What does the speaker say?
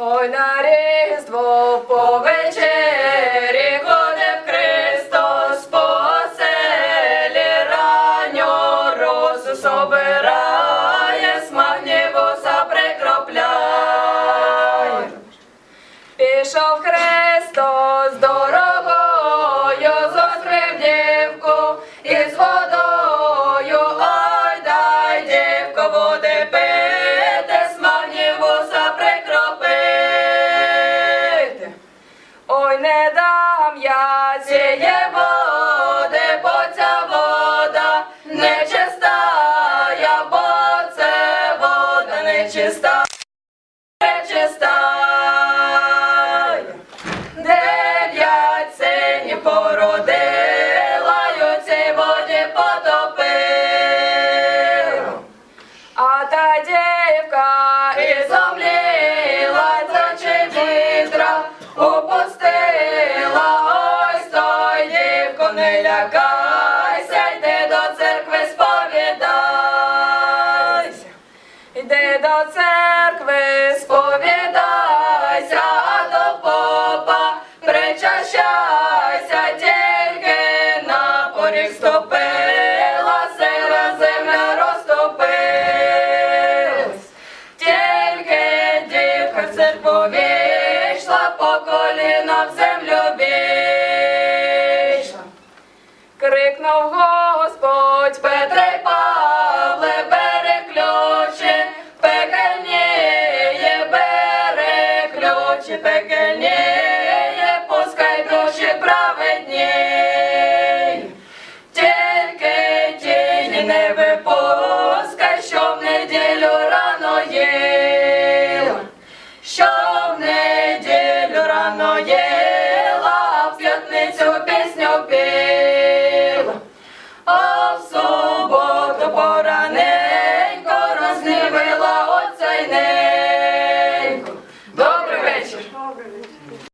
Ой на різдво по ходив Христос по селі ранню росу собирає, прикропляє. Пішов Христос дорогою, я цієї води, бо ця вода нечиста, бо це вода нечиста. Пречистая, дев'ять синів породила, й у цій воді потопила. А та дівка ізомліла, не лякайся, йди до церкви сповідайся. Йди до церкви, сповідайся, а до попа причащайся, тільки на поріг ступила, сира земля розтопилась. Тільки дівка в церкву війшла, по коліна в землю Крикнув Господь Петре Павле, бери ключі, пекельніє, бери ключі, пекельніє, пускай душі праведні. Тільки тіні не випускай, що в неділю рано їла, що в неділю рано їла, а в п'ятницю